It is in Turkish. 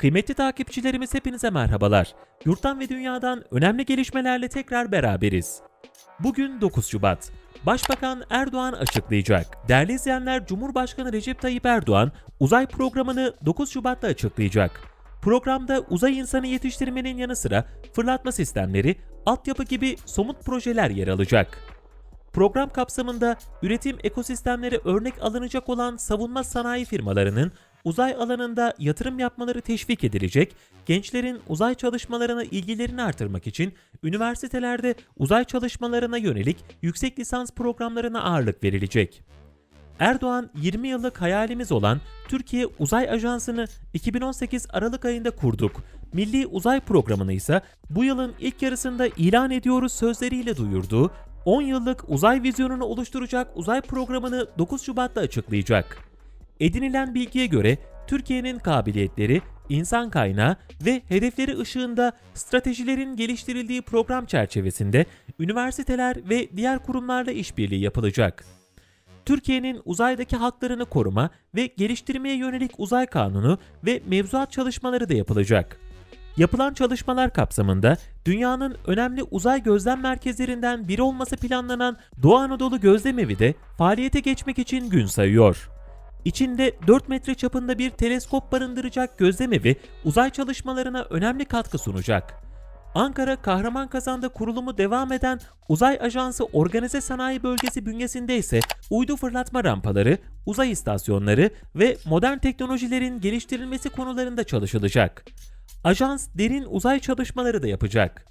Kıymetli takipçilerimiz hepinize merhabalar. Yurttan ve dünyadan önemli gelişmelerle tekrar beraberiz. Bugün 9 Şubat. Başbakan Erdoğan açıklayacak. Değerli izleyenler, Cumhurbaşkanı Recep Tayyip Erdoğan uzay programını 9 Şubat'ta açıklayacak. Programda uzay insanı yetiştirmenin yanı sıra fırlatma sistemleri, altyapı gibi somut projeler yer alacak. Program kapsamında üretim ekosistemleri örnek alınacak olan savunma sanayi firmalarının uzay alanında yatırım yapmaları teşvik edilecek, gençlerin uzay çalışmalarına ilgilerini artırmak için üniversitelerde uzay çalışmalarına yönelik yüksek lisans programlarına ağırlık verilecek. Erdoğan 20 yıllık hayalimiz olan Türkiye Uzay Ajansı'nı 2018 Aralık ayında kurduk. Milli Uzay Programı'nı ise bu yılın ilk yarısında ilan ediyoruz sözleriyle duyurduğu 10 yıllık uzay vizyonunu oluşturacak uzay programını 9 Şubat'ta açıklayacak. Edinilen bilgiye göre Türkiye'nin kabiliyetleri, insan kaynağı ve hedefleri ışığında stratejilerin geliştirildiği program çerçevesinde üniversiteler ve diğer kurumlarla işbirliği yapılacak. Türkiye'nin uzaydaki haklarını koruma ve geliştirmeye yönelik uzay kanunu ve mevzuat çalışmaları da yapılacak. Yapılan çalışmalar kapsamında dünyanın önemli uzay gözlem merkezlerinden biri olması planlanan Doğu Anadolu Gözlemevi de faaliyete geçmek için gün sayıyor. İçinde 4 metre çapında bir teleskop barındıracak gözlemevi uzay çalışmalarına önemli katkı sunacak. Ankara Kahramanmaraş'ta kurulumu devam eden Uzay Ajansı Organize Sanayi Bölgesi bünyesinde ise uydu fırlatma rampaları, uzay istasyonları ve modern teknolojilerin geliştirilmesi konularında çalışılacak. Ajans derin uzay çalışmaları da yapacak.